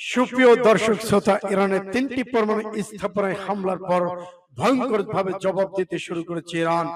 সুপ্রিয় দর্শক শ্রোতা, ইরানের তিনটি পরমাণু স্থাপনায় হামলার পর ভয়ঙ্কর ভাবে জবাব দিতে শুরু করেছে ইরান।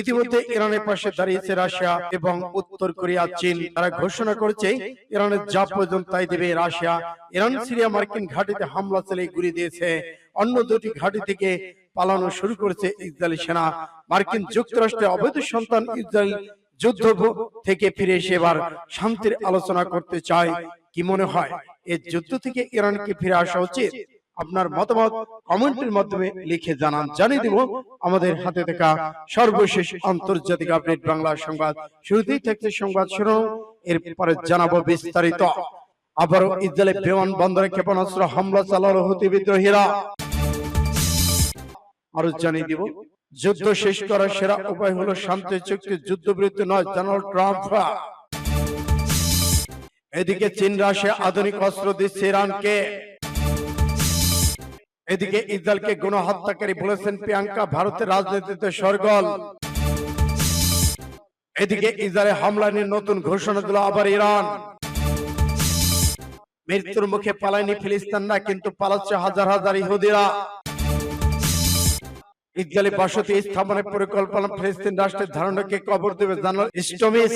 ইতিমধ্যে ইরানের পাশে দাঁড়িয়েছে রাশিয়া এবং উত্তর কোরিয়া, চীন। তারা ঘোষণা করেছে ইরানের যা প্রয়োজন তাই দেবে। রাশিয়া, ইরান, সিরিয়া, মার্কিন ঘাঁটিতে হামলা চালিয়ে গুলি দিয়েছে। অন্য দুটি ঘাঁটি থেকে পালানো শুরু করেছে ইসরায়েলি সেনা। মার্কিন যুক্তরাষ্ট্রের অবৈধ সন্তান ইসরায়েল যুদ্ধ থেকে ফিরে এসে এবার শান্তির আলোচনা করতে চায়। কি মনে হয়? এই যুদ্ধ থেকে ইরানকে ফিরে আসা উচিত। আপনার মতামত কমেন্টের মাধ্যমে লিখে জানান জানিয়ে দিব। আমাদের হাতে থাকা সর্বশেষ আন্তর্জাতিক আপডেট বাংলা সংবাদ। শুরুতেই থাকছে সংবাদ শুনো এরপরে জানাব বিস্তারিত। আবারও ইসরায়েলের বিমান বন্দরে ক্ষেপণাস্ত্র হামলা চালালো হতে বিদ্রোহীরা আরও জানিয়ে দিব। যুদ্ধ শেষ করার সেরা উপায় হলো শান্তি চুক্তি। যুদ্ধবিরতি নয় জানাল ট্রাম্প এদিকে চীন রাশিয়া আধুনিক অস্ত্র দিচ্ছে ইরানকে। এদিকে ইসরায়েলকে গণহত্যাকারী বলেছেন প্রিয়াঙ্কা ভারতের রাজনীতিতে সরগল। এদিকে ইসরায়েলে হামলা নিয়ে নতুন ঘোষণা দিল আবার ইরান। মৃত্যুর মুখে পালায়নি ফিলিস্তান না কিন্তু পালাচ্ছে হাজার হাজার ইহুদিরা। ইসরায়েলি বসতি স্থাপনের পরিকল্পনা ফিলিস্তিন রাষ্ট্রের ধারণাকে কবর দেবে জানাল স্টমিস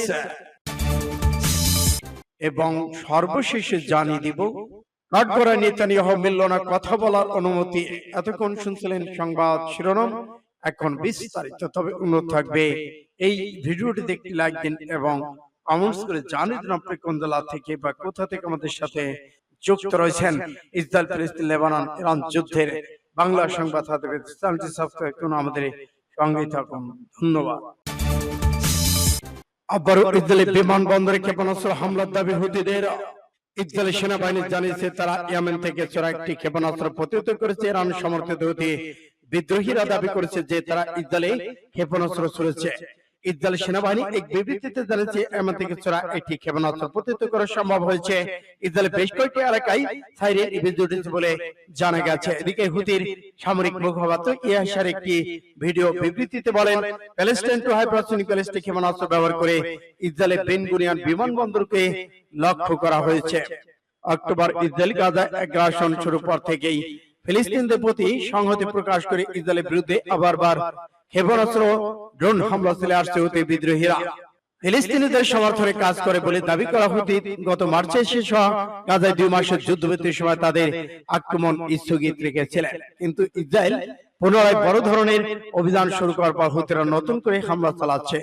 এবং সর্বশেষে জানিয়ে দিব কাঠগড়া নেতানিয়াহ মিলল না কথা বলার অনুমতি? এতক্ষণ শুনছিলেন সংবাদ শিরোনাম। এখন বিস্তারিত তবে উন্নত থাকবে এই ভিডিওটি একটি লাইক দিন এবং কমেন্টস করে জানিয়ে দিন আপনি কোন জেলা থেকে বা কোথা থেকে আমাদের সাথে যুক্ত রয়েছেন ইসরায়েল ফিলিস্তিন লেবানন ইরান যুদ্ধের বাংলা সংবাদ হাতে সাবস্ক্রাইব করুন। আমাদের সঙ্গেই থাকুন। ধন্যবাদ। আবারও ইসরায়েলি বিমানবন্দরে ক্ষেপণাস্ত্র হামলার দাবি হুতিদের ইসরায়েলি সেনাবাহিনী জানিয়েছে তারা ইয়েমেন থেকে চোরা একটি ক্ষেপণাস্ত্র প্রতিহত করেছে ইরান সমর্থিত হুতি। বিদ্রোহীরা দাবি করেছে যে তারা ইসরায়েলে ক্ষেপণাস্ত্র ছুড়েছে। ইসরায়েলি সেনাবাহিনী এক বিবৃতিতে জানিয়েছে ইয়েমেন থেকে চোরা একটি ক্ষেপণাস্ত্র প্রতিহত করা সম্ভব হয়েছে। ইসরায়েলের বেশ কয়েকটি এলাকায় সাইরে বিদ্যুৎ বলে জানা গেছে। এদিকে হুতির সামরিক মুখপাত্র ইয়াসার একটি ভিডিও বিবৃতিতে বলেন প্যালেস্টাইন টু হাইপারসোনিক ব্যালিস্টিক ক্ষেপণাস্ত্র ব্যবহার করে ইসরায়েলের বেন গুরিয়ান বিমানবন্দরকে লক্ষ্য করা হয়েছে। অক্টোবর ইসরায়েল গাজা আগ্রাসন শুরু পর থেকেই ফিলিস্তিনদের প্রতি সংহতি প্রকাশ করে ইসরায়েলের বিরুদ্ধে আবার বার ক্ষেপণাস্ত্র ড্রোন হামলা চলে আসছে হতে বিদ্রোহীরা। ফিলিস্তিনিদের সমর্থনে কাজ করে বলে দাবি করা হতে গত মার্চে শেষ হওয়া গাজায় দুই মাসের যুদ্ধবিরতির সময় তাদের আক্রমণ স্থগিত রেখেছিলেন। কিন্তু ইসরায়েল পুনরায় বড় ধরনের অভিযান শুরু করার পর হুতিরা নতুন করে হামলা চালাচ্ছে।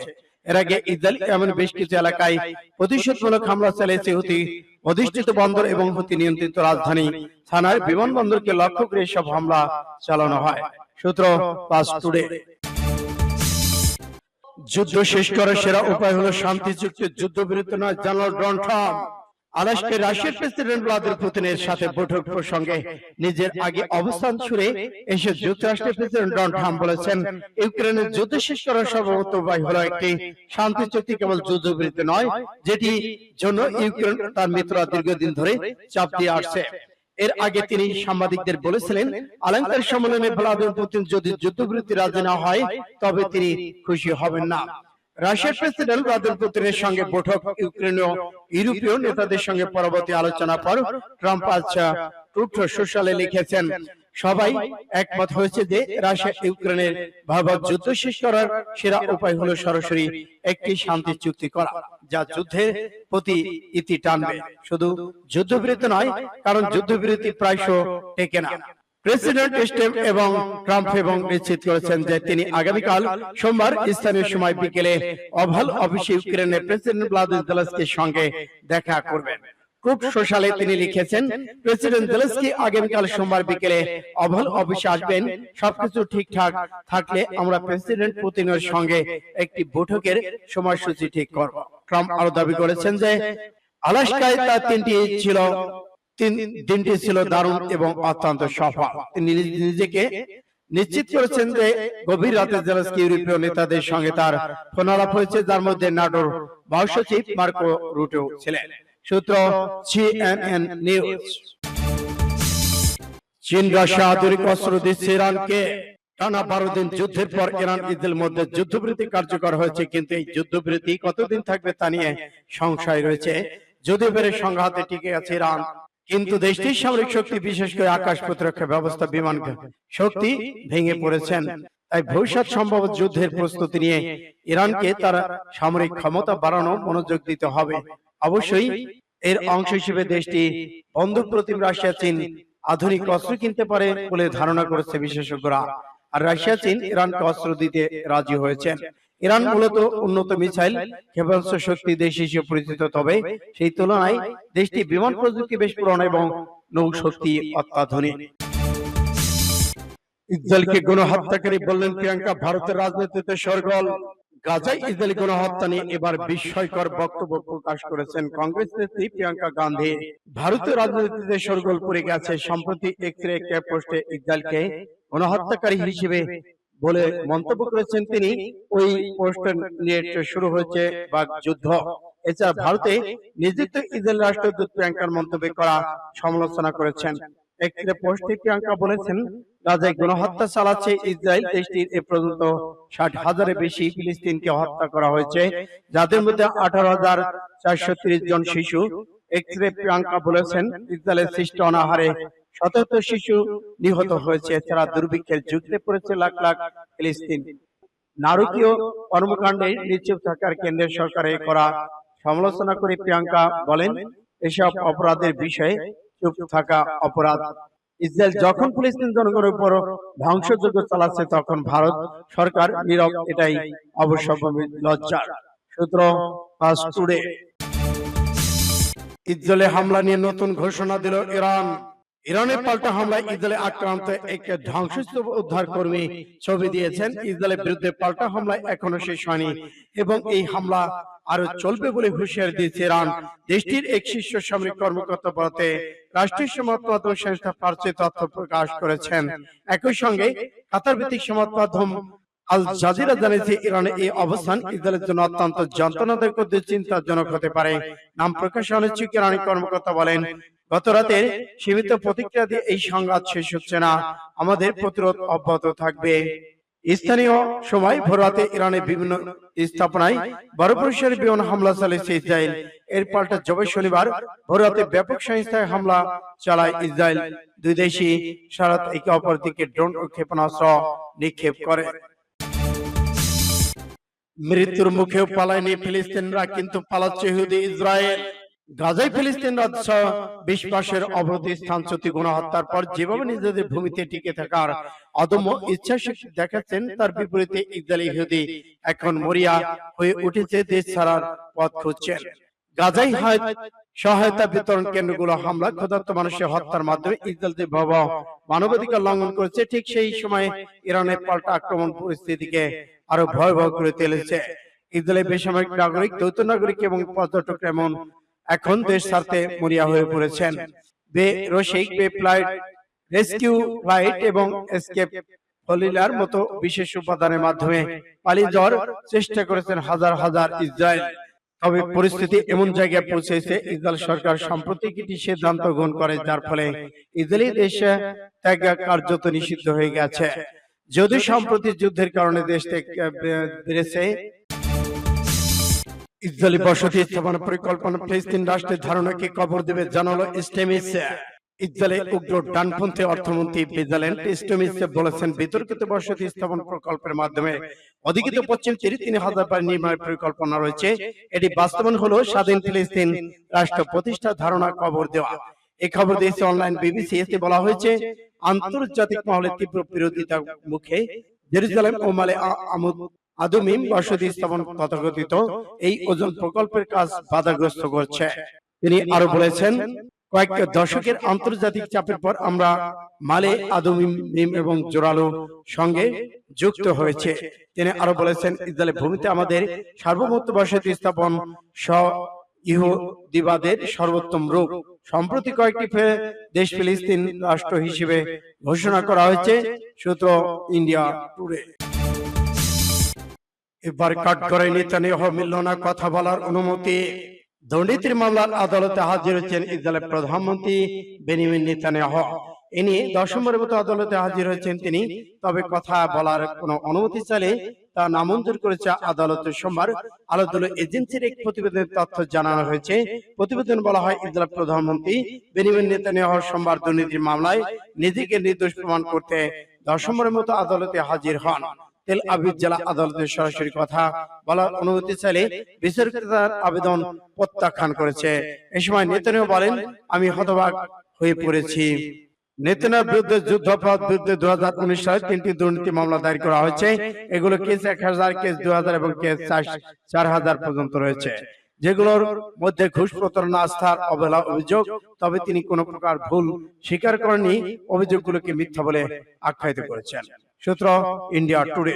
এর আগে ইসরায়েল এমন বেশ কিছু এলাকায় প্রতিশোধমূলক হামলা চালিয়েছে। হুতি অধিষ্ঠিত বন্দর এবং হুতি নিয়ন্ত্রিত রাজধানী থানার বিমানবন্দরকে লক্ষ্য করে সব হামলা চালানো হয়। সূত্র পাস টুডে। যুদ্ধ শেষ করার সেরা উপায় হলো শান্তি চুক্তি যুদ্ধবিরতি নয় জানাল আলাস্কে রাশিয়ার প্রেসিডেন্ট ভ্লাদিমির পুতিনের সাথে বৈঠক প্রসঙ্গে নিজের আগে অবস্থান ছুড়ে এসে যুক্তরাষ্ট্রের প্রেসিডেন্ট ডোনাল্ড ট্রাম্প বলেছেন ইউক্রেনের যুদ্ধ শেষ করার সর্বোত্তম উপায় হলো একটি শান্তি চুক্তি কেবল যুদ্ধবিরতি নয় যেটি জন্য ইউক্রেন তার মিত্ররা দীর্ঘদিন ধরে চাপ দিয়ে আসছে। এর আগে তিনি সাংবাদিকদের বলেছিলেন আলাঙ্কার সম্মেলনে ভ্লাদিমির পুতিন যদি যুদ্ধবিরতি রাজি না হয় তবে তিনি খুশি হবেন না। রাশিয়ার প্রেসিডেন্ট ভ্লাদিমির পুতিনের সঙ্গে বৈঠক ইউক্রেনীয় ইউরোপীয় নেতাদের সঙ্গে পরবর্তী আলোচনা পর ট্রাম্প আজ টুইটার সোশ্যালে লিখেছেন সবাই একমত হয়েছে যে রাশিয়া ইউক্রেনের ভয়াবহ যুদ্ধ শেষ করার সেরা উপায় হলো সরাসরি একটি শান্তি চুক্তি করা যা যুদ্ধের প্রতি ইতি টানবে। শুধু যুদ্ধবিরতি নয় কারণ যুদ্ধবিরতি প্রায়শ টেকে না। প্রেসিডেন্ট স্টেম এবং ট্রাম্প এবং নিশ্চিত করেছেন যে তিনি আগামীকাল সোমবার স্থানীয় সময় বিকেলে অভাল অফিসে ইউক্রেনের প্রেসিডেন্ট ভ্লাদিমির জেলেনস্কির সঙ্গে দেখা করবেন। ট্রুথ সোশ্যালে তিনি লিখেছেন প্রেসিডেন্ট জেলেনস্কি আগামীকাল সোমবার বিকেলে ওভাল অফিসে আসবেন। সবকিছু ঠিকঠাক থাকলে আমরা প্রেসিডেন্ট পুতিনের সঙ্গে একটি বৈঠকের সময়সূচি ঠিক করব। ট্রাম্প আরও দাবি করেছেন যে আলাস্কায় তার তিনটি ছিল তিন দিনটি ছিল দারুণ এবং অত্যন্ত সফল। তিনি নিজেকে নিশ্চিত করেছেন যে গভীর রাতে জেলেস্কি ইউরোপীয় নেতাদের সঙ্গে তার ফোন আলাপ হয়েছে যার মধ্যে নাটোর মহাসচিব মার্কো রুটেও ছিলেন। সূত্র সিএনএন নিউজ চীন, রাশিয়া আধুনিক অস্ত্র দিচ্ছে ইরানকে টানা বারো দিন যুদ্ধের পর ইরান ইসরায়েল মধ্যে যুদ্ধবিরতি কার্যকর হয়েছে, কিন্তু এই যুদ্ধবিরতি কতদিন থাকবে তা নিয়ে সংশয় রয়েছে। যদিও বেড়ে সংঘাতে টিকে আছে ইরান, কিন্তু দেশটির সামরিক শক্তি, বিশেষ করে আকাশ প্রতিরক্ষা ব্যবস্থা, বিমান শক্তি ভেঙে পড়েছেন। তাই ভবিষ্যৎ সম্ভব যুদ্ধের প্রস্তুতি নিয়ে ইরানকে তার সামরিক ক্ষমতা বাড়ানো মনোযোগ দিতে হবে। অবশ্যই এর অংশ হিসেবে দেশটি বন্ধুক প্রতিম রাশিয়া, চীন আধুনিক অস্ত্র কিনতে পারে বলে ধারণা করেছে বিশেষজ্ঞরা। আর রাশিয়া, চীন ইরানকে অস্ত্র দিতে রাজি হয়েছে। ইরান মূলত উন্নত মিসাইল, ক্ষেপণাস্ত্র শক্তি দেশ হিসেবে পরিচিত, তবে সেই তুলনায় দেশটি বিমান প্রযুক্তি বেশ পুরনো এবং নৌ শক্তি অত্যাধুনিক। ইসরায়েলকে গণহত্যাকারী বললেন প্রিয়াঙ্কা ভারতের রাজনীতিতে সরগোল। গাজায় ইসরায়েলি গণহত্যা নিয়ে এবার বিস্ময়কর বক্তব্য প্রকাশ করেছেন কংগ্রেস নেত্রী প্রিয়াঙ্কা গান্ধী। ভারতীয় রাজনীতিতে সরগোল পড়ে গেছে সম্প্রতি এক্সরে ক্যাপ পোস্টে ইসরায়েলকে গণহত্যাকারী হিসেবে বলে মন্তব্য করেছেন তিনি। ওই পোস্ট নিয়ে শুরু হয়েছে বাক যুদ্ধ। এছাড়া ভারতে নিযুক্ত ইসরায়েল রাষ্ট্রদূত প্রিয়াঙ্কার মন্তব্য করা সমালোচনা করেছেন। একটি পোস্টে প্রিয়াঙ্কা বলেছেন গাজায় গণহত্যা চালাচ্ছে ইসরায়েল দেশটির এ পর্যন্ত ষাট হাজারের বেশি ফিলিস্তিনকে হত্যা করা হয়েছে। যাদের মধ্যে আঠারো হাজার চারশো ত্রিশ জন শিশু এক্সরে প্রিয়াঙ্কা বলেছেন ইসরায়েলের সৃষ্ট অনাহারে শতাব্দ শিশু নিহত হয়েছে। এছাড়া দুর্ভিক্ষের যুদ্ধে পড়েছে লাখ লাখ ফিলিস্তিন। নারকীয় কর্মকাণ্ডে নিশ্চুপ থাকার কেন্দ্রের সরকারে করা সমালোচনা করে প্রিয়াঙ্কা বলেন এসব অপরাধের বিষয়ে চুপ থাকা অপরাধ। ইসরায়েল যখন ফিলিস্তিন জনগণের উপর ধ্বংসযজ্ঞ চালাচ্ছে, তখন ভারত সরকার নীরব এটাই অবশ্যম্ভাবী লজ্জার। সূত্র ফাস্ট টুডে ইসরায়েলে হামলা নিয়ে নতুন ঘোষণা দিল ইরান। ইরানের পাল্টা হামলায় ইসরায়েলে আক্রান্ত এক ধ্বংসস্তূপ উদ্ধার কর্মী ছবি দিয়েছেন। ইসরায়েলের বিরুদ্ধে পাল্টা হামলায় এখনও শেষ হয়নি এবং এই হামলা আরও চলবে বলে হুঁশিয়ারি দিয়েছে ইরান। দেশটির এক শীর্ষ সামরিক কর্মকর্তা বলতে রাষ্ট্রীয় মাধ্যম সংস্থা ফার্সি তথ্য প্রকাশ করেছেন। একই সঙ্গে কাতার ভিত্তিক মাধ্যম আল জাজিরা জানিয়েছে ইরানের এই অবস্থান ইসরায়েলের জন্য অত্যন্ত যন্ত্রণাদায়ক ও চিন্তাজনক হতে পারে। নাম প্রকাশে অনিচ্ছুক ইরানি কর্মকর্তা বলেন গত রাতে সীমিত প্রতিক্রিয়া দিয়ে এই সংঘাত শেষ হচ্ছে না। আমাদের প্রতিরোধ অব্যাহত থাকবে। স্থানীয় সময় ভোররাতে ইরানের বিভিন্ন স্থাপনায় বড় পরিসরের বিমান হামলা চালিয়েছে ইসরায়েল। এর পাল্টা জবে শনিবার ভোররাতে ব্যাপক সংস্থায় হামলা চালায় ইসরায়েল। দুই দেশই সারাত একে অপর দিকে ড্রোন ও ক্ষেপণাস্ত্র নিক্ষেপ করে। মৃত্যুর মুখেও পালায়নি ফিলিস্তিনরা, কিন্তু পালাচ্ছে ইসরায়েল। গাজায় ফিলিস্তিন রাজ্য বিশ্বাসের অবধি স্থানচ্যুতি গণহত্যার পর যেভাবে নিজেদের ভূমিতে টিকে থাকার অদম্য ইচ্ছা দেখাচ্ছেন তার বিপরীতে ইসরায়েলি ইহুদি এখন মরিয়া হয়ে উঠেছে দেশ ছাড়ার পথ খুঁজছেন গাজাই হয় সহায়তা বিতরণ কেন্দ্রগুলো হামলা ক্ষুধার্ত মানুষের হত্যার মাধ্যমে ইসরায়েল যে ভয়াবহ মানবাধিকার লঙ্ঘন করেছে। ঠিক সেই সময় ইরানের পাল্টা আক্রমণ পরিস্থিতিকে আরও ভয়াবহ করে তুলেছে। ইসরায়েলের বেসামরিক নাগরিক দ্বৈত নাগরিক এবং পর্যটক এমন এখন দেশ ছাড়তে মরিয়া হয়ে পড়েছেন। বে রসিক বে ফ্লাইট রেস্কিউ ফ্লাইট এবং এসকেপ হলিলার মতো বিশেষ উপাদানের মাধ্যমে পালিয়ে যাওয়ার চেষ্টা করেছেন হাজার হাজার ইসরায়েল। তবে পরিস্থিতি এমন জায়গায় পৌঁছেছে ইসরায়েল সরকার সম্প্রতি একটি সিদ্ধান্ত গ্রহণ করে যার ফলে ইসরায়েলি দেশে ত্যাগ কার্যত নিষিদ্ধ হয়ে গেছে। যদি সম্প্রতি যুদ্ধের কারণে দেশ থেকে বেড়েছে ইসরায়েলি বসতি স্থাপন পরিকল্পনা ফিলিস্তিন রাষ্ট্রের ধারণাকে কবর দেবে, জানালো ইস্টেমিস ইসরায়েলের উগ্র ডানপন্থী অর্থমন্ত্রী বেজালেন ইস্টেমিস বলেছেন, বিতর্কিত বসতি স্থাপন প্রকল্পের মাধ্যমে অধিকৃত পশ্চিম তীরে তিন হাজার বাড়ি নির্মাণের পরিকল্পনা রয়েছে। এটি বাস্তবায়ন হলো স্বাধীন ফিলিস্তিন রাষ্ট্র প্রতিষ্ঠা ধারণা কবর দেওয়া। এই খবর দিয়েছে অনলাইন বিবিসি। এতে বলা হয়েছে, আন্তর্জাতিক মহলে তীব্র বিরোধিতার মুখে জেরুজালেম ও মালে আমুদ আদমিম বসতি স্থাপন তথাকথিত এই ওজন প্রকল্পের কাজ বাধাগ্রস্ত করছে। তিনি আরও বলেছেন, কয়েক দশকের আন্তর্জাতিক চাপের পর আমরা মালে আদমিম এবং জোরালো সঙ্গে যুক্ত হয়েছে। তিনি আরও বলেছেন, ইসরায়েলের ভূমিতে আমাদের সার্বভৌমত্ব বসতি স্থাপন স ইহুদিবাদের সর্বোত্তম রূপ। সম্প্রতি কয়েকটি দেশ ফিলিস্তিন রাষ্ট্র হিসেবে ঘোষণা করা হয়েছে, সূত্র ইন্ডিয়া টুডে। এবার কাট করে নেতানিয়াহু মিলল না কথা বলার অনুমতি। দুর্নীতির মামলার আদালতে হাজির হয়েছেন ইসরায়েলের প্রধানমন্ত্রী বেনিমিন নেতানিয়াহু। ইনি দশমবারের মতো আদালতে হাজির হয়েছেন তিনি। তবে কথা বলার কোনো অনুমতি চাইলে তা নামঞ্জুর করেছে আদালতের সোমবার আলোচনা এজেন্সির এক প্রতিবেদনের তথ্য জানানো হয়েছে। প্রতিবেদন বলা হয় ইসরায়েল প্রধানমন্ত্রী বেনিমিন নেতানিয়াহু সোমবার দুর্নীতির মামলায় নিজেকে নির্দোষ প্রমাণ করতে দশমবারের মতো আদালতে হাজির হন। তেল আবিব জেলা আদালতের সরাসরি কথা বলার অনুমতি চাইলে বিচারকতার আবেদন প্রত্যাখ্যান করেছে। এ সময় নেতানিয়াহু বলেন আমি হতবাক হয়ে পড়েছি। বিরুদ্ধে যুদ্ধাপরাধ বিরুদ্ধে দু হাজার উনিশ সালে তিনটি দুর্নীতি মামলা দায়ের করা হয়েছে। এগুলো কেস এক হাজার কেস দু হাজার এবং কেস চার হাজার পর্যন্ত রয়েছে। যেগুলোর মধ্যে ঘুষ প্রতারণা আস্থার অবহেলা অভিযোগ তবে তিনি কোনো প্রকার ভুল স্বীকার করেননি। অভিযোগগুলোকে মিথ্যা বলে আখ্যায়িত করেছেন। সূত্র ইন্ডিয়া টুডে।